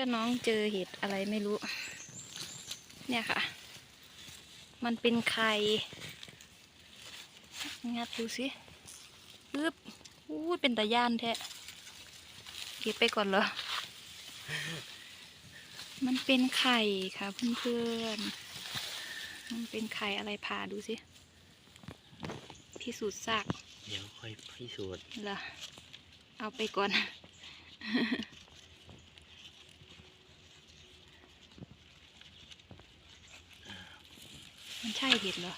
พื่อนน้องเจอเห็ดอะไรไม่รู้ เนี่ยค่ะ มันเป็นไข่งัดดูสิปึ๊บอู้ยเป็นตะย่านแท้เก็บไปก่อนเหรอ มันเป็นไข่ค่ะเพื่อนๆ มันเป็นไข่อะไรพาดูสิ พิสูจน์ซาก เดี๋ยวค่อยพิสูจน์เหรอ เอาไปก่อน มันใช่เห็ดเหรอ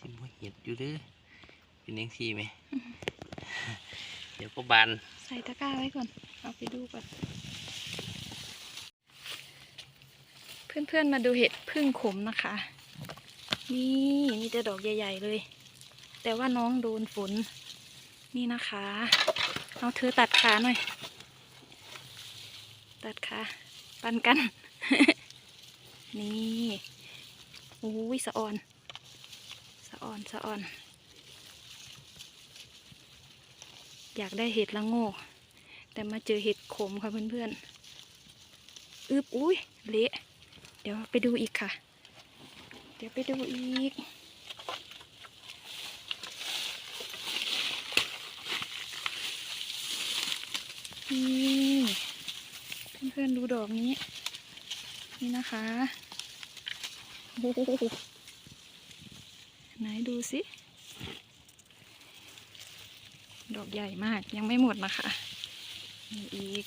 สิบ่เห็ดอยู่เด้อเป็นยังซี่ไหม เดี๋ยวก็บาน ใส่ตะกร้าไว้ก่อน เอาไปดูก่อน เพื่อนๆมาดูเห็ดพึ่งขมนะคะ นี่มีแต่ดอกใหญ่ ๆ เลย แต่ว่าน้องโดนฝน นี่นะคะ เอาเธอตัดขาหน่อย ตัดขาปันกัน นี่อุ้ยสะออน สะออน สะออน อยากได้เห็ดละโง่ แต่มาเจอเห็ดขมค่ะเพื่อนๆอึบอุ้ยเละ เดี๋ยวไปดูอีกค่ะ เดี๋ยวไปดูอีก นี่เพื่อนๆดูดอกนี้ นี่นะคะโอ้โหไหนดูสิ ดอกใหญ่มากยังไม่หมดนะคะ มีอีก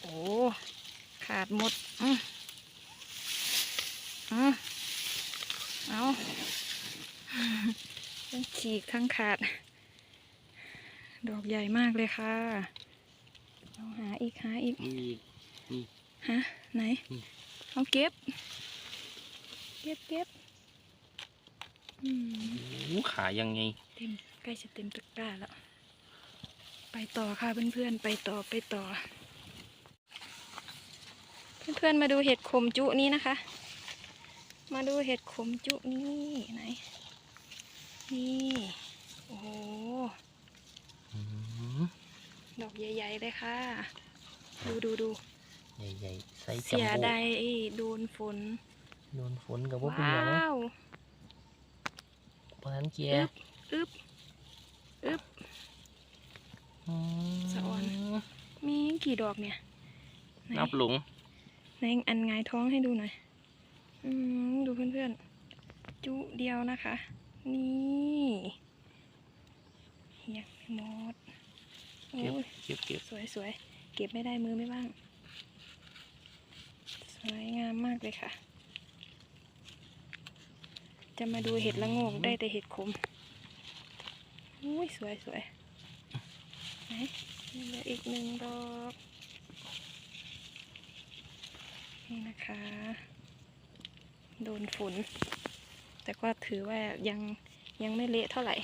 โอ้ขาดหมดอืมอืมเอาทั้งฉีกทั้งขาด ดอกใหญ่มากเลยค่ะ อาหาอีกหาอีกนี่นี่ฮะไหนนี่เอาเก็บ เก็บเก็บอืมโอ้ขายังไง เต็มใกล้จะเต็มตะกร้าแล้ว ไปต่อค่ะเพื่อนๆ ไปต่อไปต่อ เพื่อนๆ มาดูเห็ดขมจุนี้นะคะ มาดูเห็ดขมจุนี่ไหน นี่ โอ้โหอืมดอกใหญ่ๆเลยค่ะ ดูดูดูใหญ่ๆใส่จัเสียโบ้ดายโดนฝน โดนฝนกับว่าเป็นว้หยังาวเพราะฉะนั้นเกียอึบอึบอึบอืมสะออน มีกี่ดอกเนี่ยไหนนับหลงในอันไงายท้องให้ดูหน่อย อืมดูเพื่อนๆ จุเดียวนะคะ นี่เฮียกหมดโอ้เก็บย เก็บเก็บสวยสวย เก็บไม่ได้มือไม่บ้าง สวยงามมากเลยค่ะ จะมาดูเห็ดละโงกได้แต่เห็ดขมอุ้ยสวยสวยไหนเหลืออีกหนึ่งดอกนี่นะคะ โดนฝน แต่ก็ถือว่ายังยังไม่เละเท่าไหร่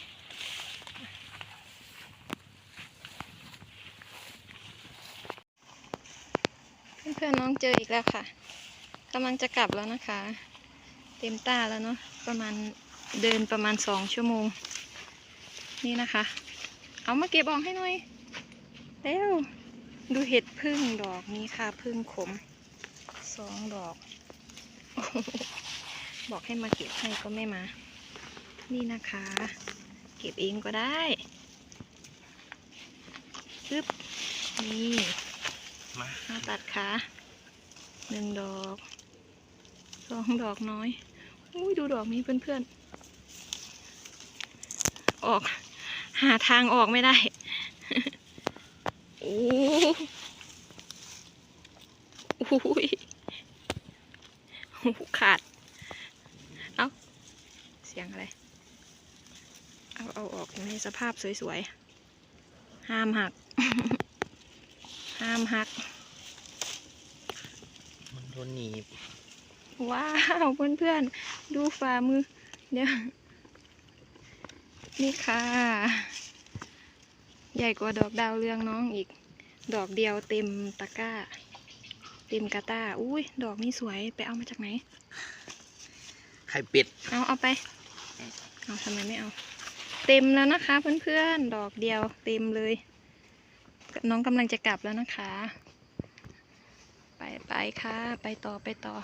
พื่อนน้องเจออีกแล้วค่ะกำลังจะกลับแล้วนะคะ เต็มตาแล้วเนาะประมาณเดินประมาณสองชั่วโมง นี่นะคะ เอามาเก็บออกให้หน่อยเร็วดูเห็ดพึ่งดอกนี้ค่ะพึ่งขมสองดอก บอกให้มาเก็บให้ก็ไม่มา นี่นะคะ เก็บเองก็ได้ปึ๊บนี่ มามาตัดขาหนึ่งดอกสองดอกน้อยอุ้ยดูดอกนี้เพื่อนๆ ออก หาทางออกไม่ได้โอ้โอ้ยโอ้ขาด เอาเสียงอะไร เอาเอาออกในสภาพสวยๆ ห้ามหัก ห้ามหัก มันโดนหนีบ ว้าวเพื่อนๆ ดูฝ่ามือ เดี๋ยว นี่ค่ะ ใหญ่กว่าดอกดาวเรืองน้องอีก ดอกเดียวเต็มตะกร้า เต็มกระต้า อุ้ยดอกนี้สวย ไปเอามาจากไหน ไข่เป็ด เอาเอาไป เอาทำไมไม่เอา เต็มแล้วนะคะเพื่อนๆ ดอกเดียวเต็มเลย น้องกำลังจะกลับแล้วนะคะ ไปไปค่ะ ไปต่อไปต่อ